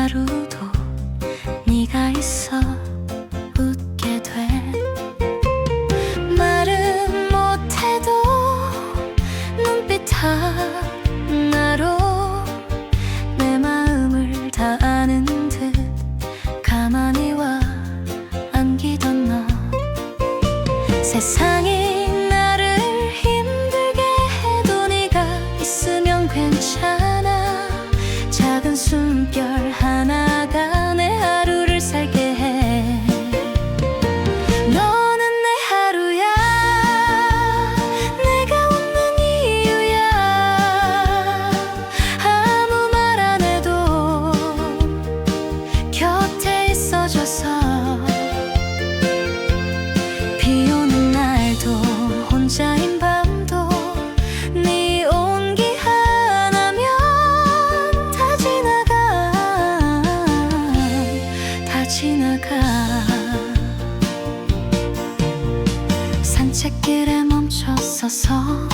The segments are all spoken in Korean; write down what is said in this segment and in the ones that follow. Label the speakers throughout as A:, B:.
A: baru. 있어서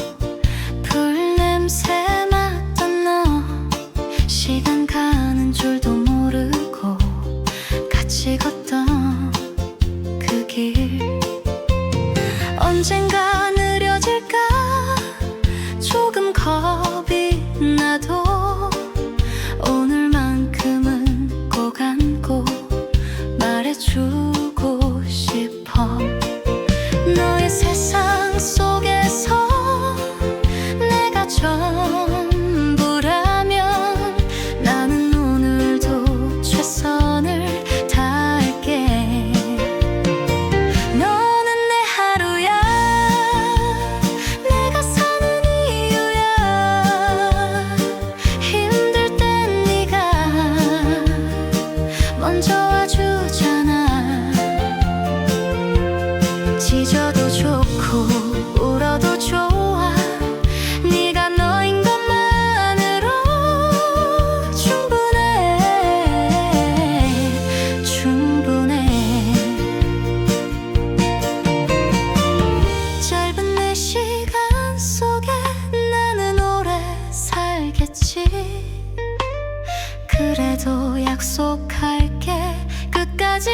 A: 약속할게. 끝까지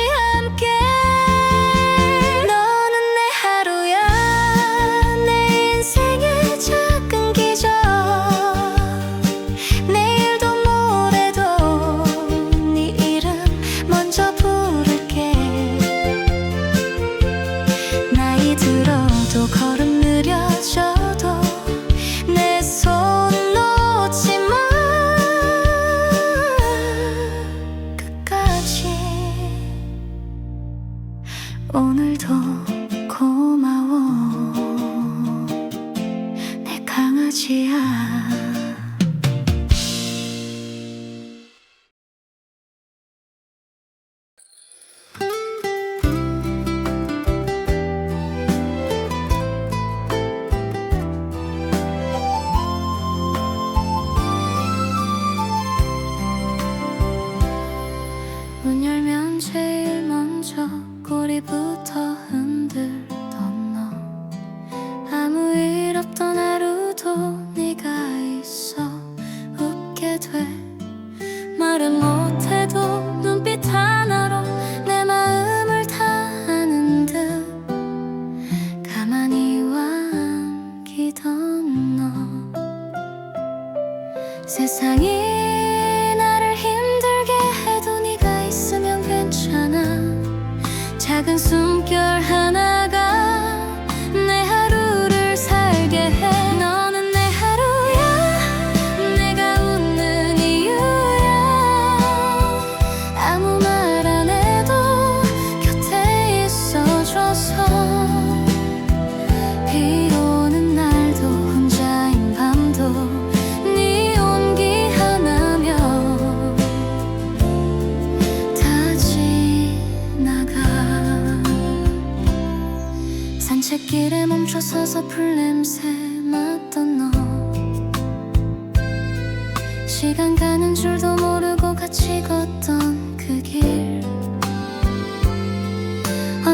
A: 他很。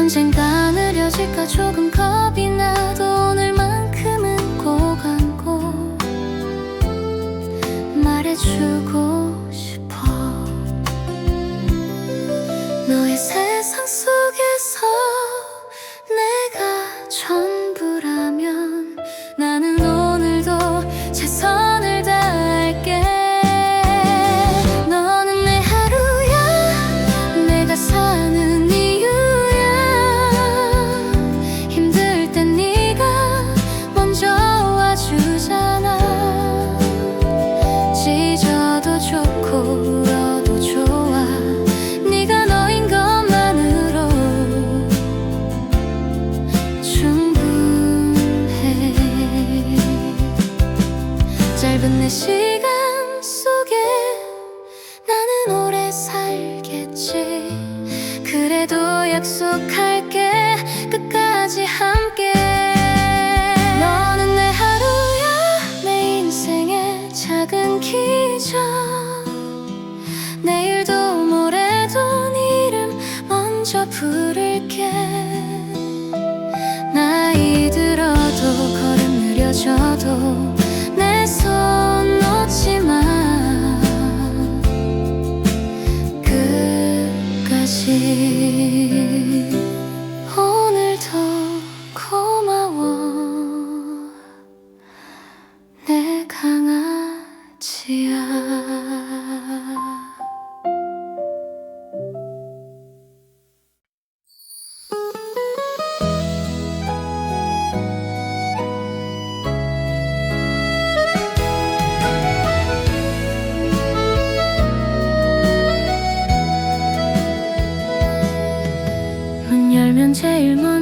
A: 언젠가 느려질까? 조금 겁이 나도 오늘만큼은 꼭 안고 말해주고 下头。 제일 먼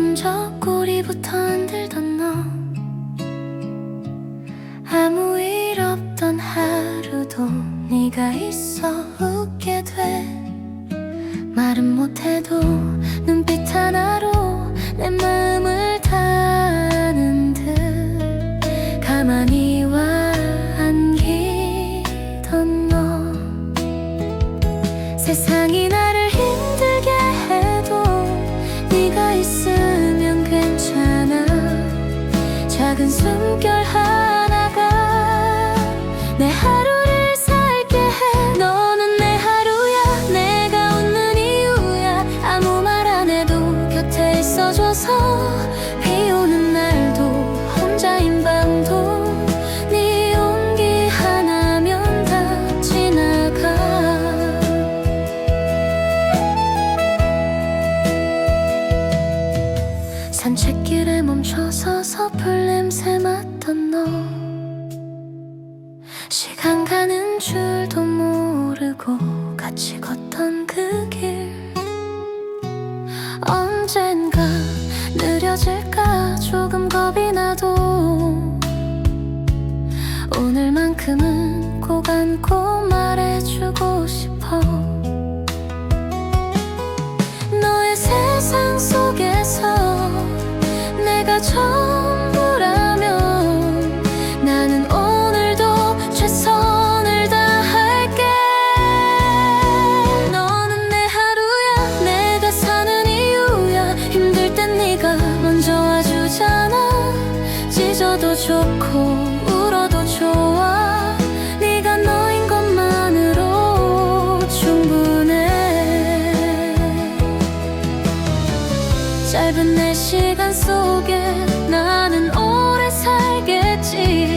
A: 줄도 모르고 같이 걷던 그 길. 언젠가 느려질까? 조금 겁이 나도. 오늘만큼은 꼭 안고 말해주고 싶어. 너의 세상 속에서 내가 처음 짧은 내 시간 속에 나는 오래 살겠지.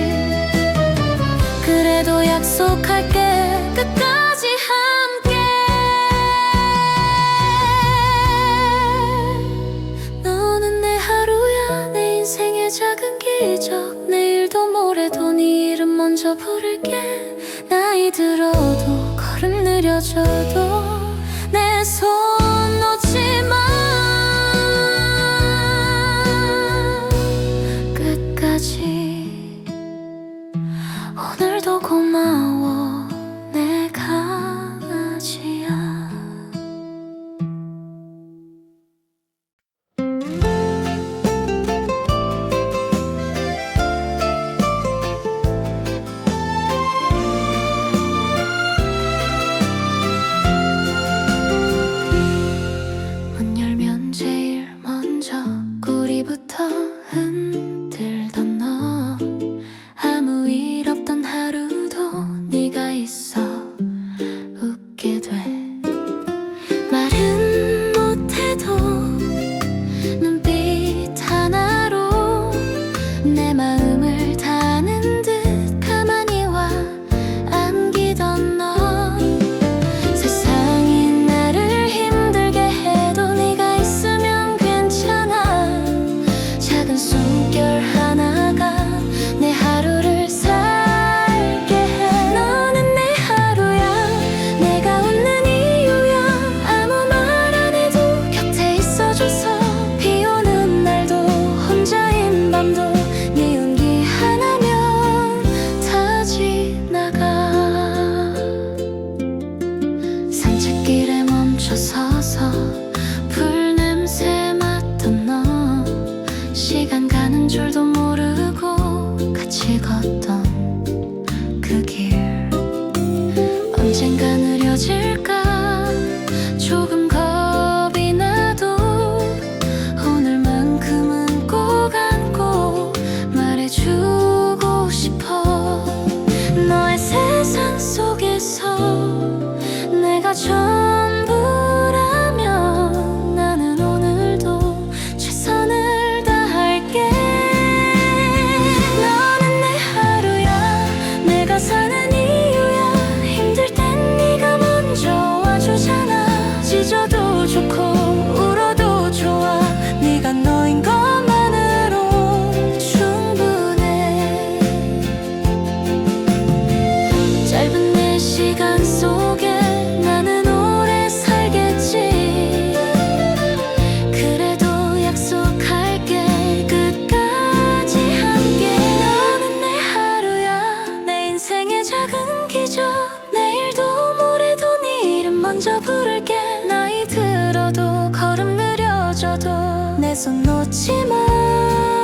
A: 그래도 약속할게 끝까지 함께. 너는 내 하루야 내 인생의 작은 기적. 내일도 모레도 네 이름 먼저 부를게. 나이 들어도 걸음 느려져도 내손 Esa 아 먼저 부를게. 나이 들어도 걸음 느려져도 내 손 놓지 마.